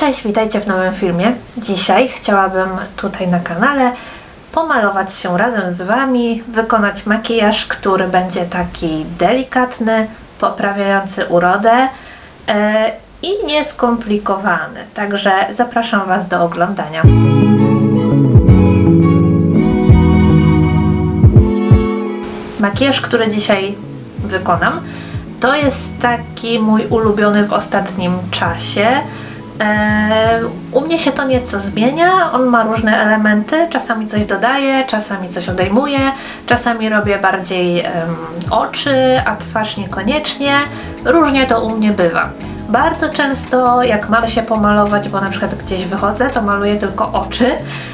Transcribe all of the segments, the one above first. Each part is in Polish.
Cześć, witajcie w nowym filmie. Dzisiaj chciałabym tutaj na kanale pomalować się razem z Wami, wykonać makijaż, który będzie taki delikatny, poprawiający urodę e, i nieskomplikowany. Także zapraszam Was do oglądania. Makijaż, który dzisiaj wykonam, to jest taki mój ulubiony w ostatnim czasie. Eee, U mnie się to nieco zmienia, on ma różne elementy, czasami coś dodaję, czasami coś odejmuję, czasami robię bardziej em, oczy, a twarz niekoniecznie. Różnie to u mnie bywa. Bardzo często jak mam się pomalować, bo na przykład gdzieś wychodzę, to maluję tylko oczy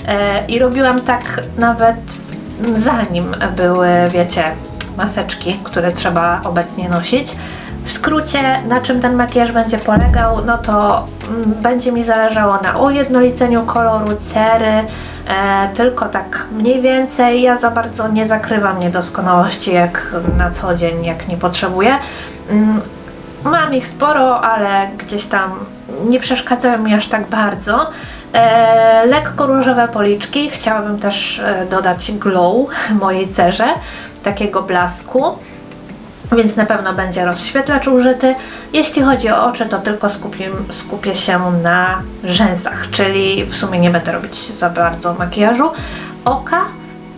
e, i robiłam tak nawet zanim były, wiecie, maseczki, które trzeba obecnie nosić. W skrócie, na czym ten makijaż będzie polegał, no to mm, będzie mi zależało na ujednoliceniu koloru cery, e, tylko tak mniej więcej. Ja za bardzo nie zakrywam niedoskonałości jak na co dzień, jak nie potrzebuję. Mm, Mam ich sporo, ale gdzieś tam nie przeszkadzają mi aż tak bardzo. E, lekko różowe policzki. Chciałabym też e, dodać glow mojej cerze, takiego blasku. Więc na pewno będzie rozświetlacz użyty. Jeśli chodzi o oczy, to tylko skupię, skupię się na rzęsach, czyli w sumie nie będę robić za bardzo makijażu oka.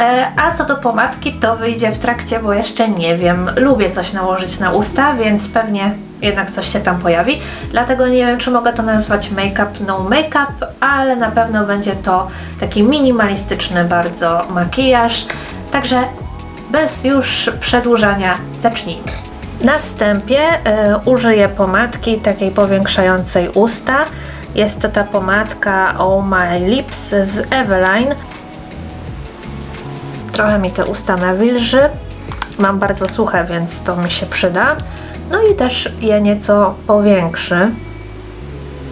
E, A co do pomadki, to wyjdzie w trakcie, bo jeszcze nie wiem. Lubię coś nałożyć na usta, więc pewnie jednak coś się tam pojawi. Dlatego nie wiem, czy mogę to nazwać make-up, no make-up, ale na pewno będzie to taki minimalistyczny bardzo makijaż. Także bez już przedłużania zacznijmy. Na wstępie e, użyję pomadki takiej powiększającej usta. Jest to ta pomadka Oh My Lips z Eveline. Trochę mi te usta nawilży. Mam bardzo suche, więc to mi się przyda. No i też je nieco powiększy.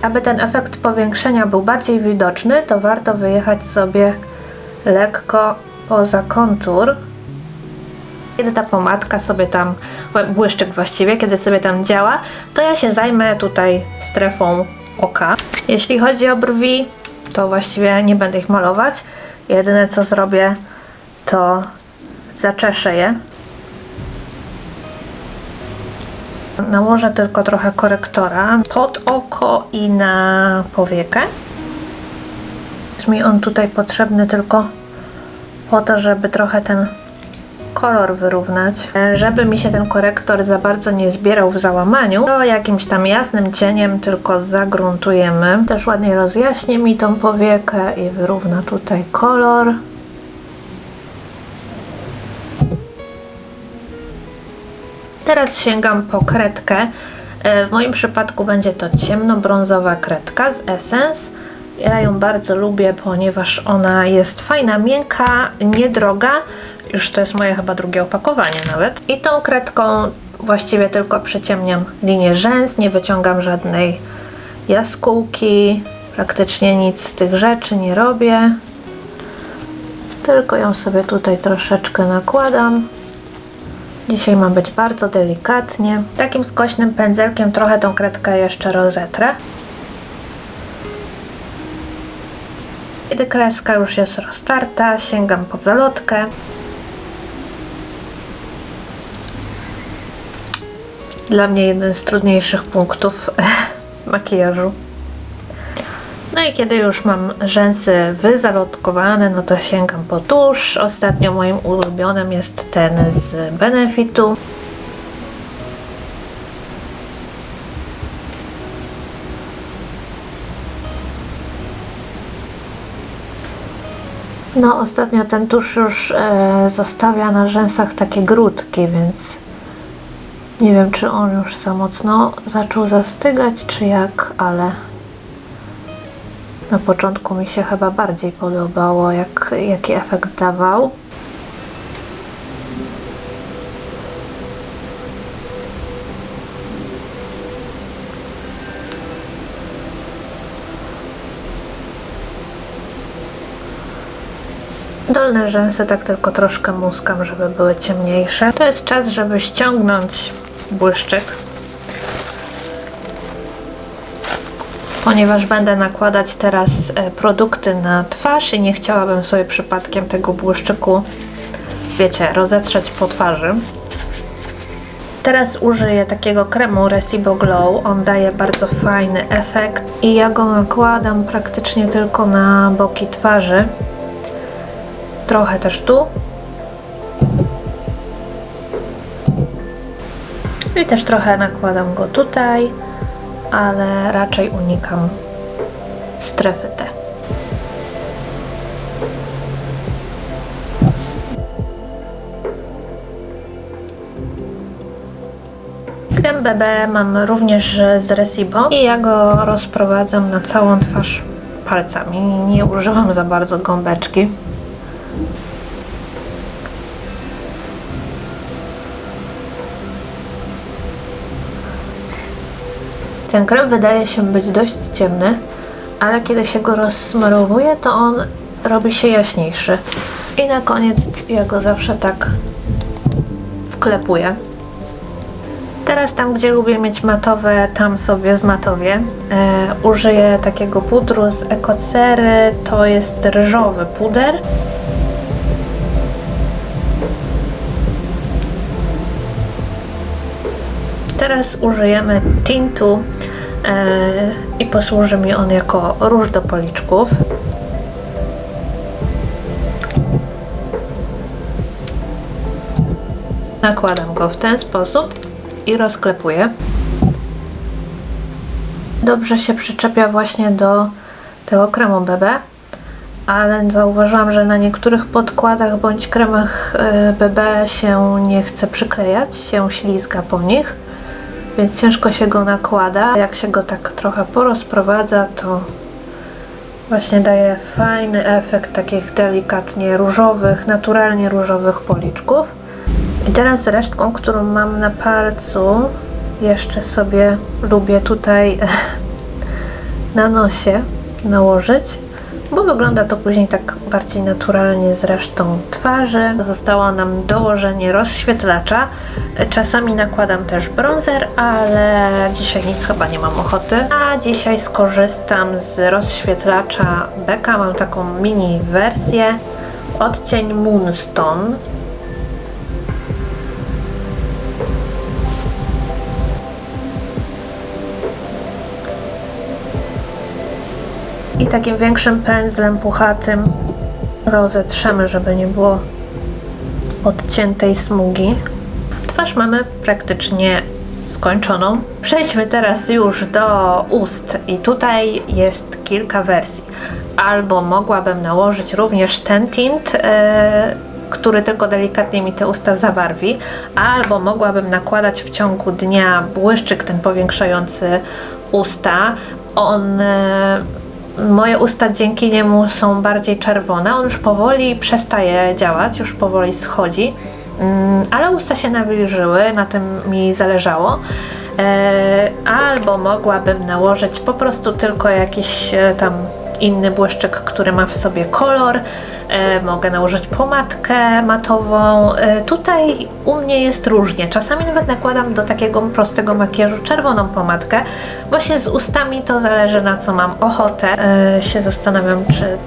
Aby ten efekt powiększenia był bardziej widoczny, to warto wyjechać sobie lekko poza kontur. Kiedy ta pomadka sobie tam, błyszczyk właściwie, kiedy sobie tam działa, to ja się zajmę tutaj strefą oka. Jeśli chodzi o brwi, to właściwie nie będę ich malować. Jedyne co zrobię, to zaczeszę je. Nałożę tylko trochę korektora pod oko i na powiekę. Jest mi on tutaj potrzebny tylko po to, żeby trochę ten kolor wyrównać. E, Żeby mi się ten korektor za bardzo nie zbierał w załamaniu, to jakimś tam jasnym cieniem tylko zagruntujemy. Też ładnie rozjaśni mi tą powiekę i wyrówna tutaj kolor. Teraz sięgam po kredkę. E, W moim przypadku będzie to ciemnobrązowa kredka z Essence. Ja ją bardzo lubię, ponieważ ona jest fajna, miękka, niedroga. Już to jest moje chyba drugie opakowanie nawet. I tą kredką właściwie tylko przyciemniam linię rzęs, nie wyciągam żadnej jaskółki, praktycznie nic z tych rzeczy nie robię. Tylko ją sobie tutaj troszeczkę nakładam. Dzisiaj ma być bardzo delikatnie. Takim skośnym pędzelkiem trochę tą kredkę jeszcze rozetrę. Kiedy kreska już jest roztarta, sięgam po zalotkę. Dla mnie jeden z trudniejszych punktów makijażu. No i kiedy już mam rzęsy wyzalotkowane, no to sięgam po tusz. Ostatnio moim ulubionym jest ten z Benefitu. No, ostatnio ten tusz już e, zostawia na rzęsach takie grudki, więc nie wiem, czy on już za mocno zaczął zastygać, czy jak, ale na początku mi się chyba bardziej podobało, jak, jaki efekt dawał. Dolne rzęsy tak tylko troszkę muskam, żeby były ciemniejsze. To jest czas, żeby ściągnąć błyszczyk. ponieważ będę nakładać teraz e, produkty na twarz i nie chciałabym sobie przypadkiem tego błyszczyku, wiecie, rozetrzeć po twarzy. Teraz użyję takiego kremu Recibo Glow. On daje bardzo fajny efekt i ja go nakładam praktycznie tylko na boki twarzy. Trochę też tu. I też trochę nakładam go tutaj, ale raczej unikam strefy te. Krem BB mam również z Recibo i ja go rozprowadzam na całą twarz palcami. Nie używam za bardzo gąbeczki. Ten krem wydaje się być dość ciemny, ale kiedy się go rozsmarowuje, to on robi się jaśniejszy. I na koniec ja go zawsze tak wklepuję. Teraz tam, gdzie lubię mieć matowe, tam sobie zmatowię. E, użyję takiego pudru z Ekocery, to jest ryżowy puder. Teraz użyjemy tintu e, i posłuży mi on jako róż do policzków. Nakładam go w ten sposób i rozklepuję. Dobrze się przyczepia właśnie do tego kremu BB, ale zauważyłam, że na niektórych podkładach bądź kremach e, BB się nie chce przyklejać, się ślizga po nich, więc ciężko się go nakłada. Jak się go tak trochę porozprowadza, to właśnie daje fajny efekt takich delikatnie różowych, naturalnie różowych policzków. I teraz resztką, którą mam na palcu, jeszcze sobie lubię tutaj na nosie nałożyć, bo wygląda to później tak bardziej naturalnie z resztą twarzy. Zostało nam dołożenie rozświetlacza. Czasami nakładam też bronzer, ale dzisiaj chyba nie mam ochoty. A dzisiaj skorzystam z rozświetlacza Becka. Mam taką mini wersję. Odcień Moonstone. I takim większym pędzlem puchatym rozetrzemy, żeby nie było odciętej smugi. Twarz mamy praktycznie skończoną. Przejdźmy teraz już do ust i tutaj jest kilka wersji. Albo mogłabym nałożyć również ten tint, yy, który tylko delikatnie mi te usta zabarwi, albo mogłabym nakładać w ciągu dnia błyszczyk ten powiększający usta. On yy, moje usta dzięki niemu są bardziej czerwone. On już powoli przestaje działać, już powoli schodzi, mm, ale usta się nawilżyły, na tym mi zależało. E, albo mogłabym nałożyć po prostu tylko jakiś e, tam inny błyszczyk, który ma w sobie kolor. E, mogę nałożyć pomadkę matową. E, tutaj u mnie jest różnie. Czasami nawet nakładam do takiego prostego makijażu czerwoną pomadkę. Właśnie z ustami to zależy na co mam ochotę. E, się zastanawiam, czy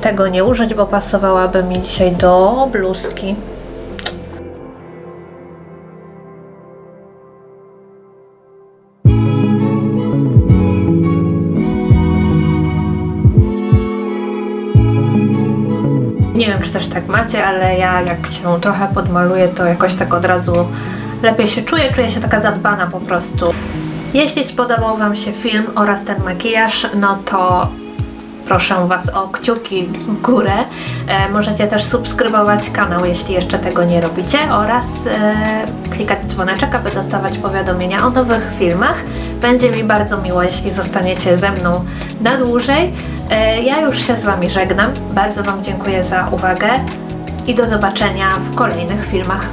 tego nie użyć, bo pasowałaby mi dzisiaj do bluzki. Też tak macie, ale ja jak się trochę podmaluję, to jakoś tak od razu lepiej się czuję, czuję się taka zadbana po prostu. Jeśli spodobał Wam się film oraz ten makijaż, no to proszę Was o kciuki w górę. E, możecie też subskrybować kanał, jeśli jeszcze tego nie robicie oraz e, klikać dzwoneczek, aby dostawać powiadomienia o nowych filmach. Będzie mi bardzo miło, jeśli zostaniecie ze mną na dłużej. E, ja już się z Wami żegnam. Bardzo Wam dziękuję za uwagę i do zobaczenia w kolejnych filmach.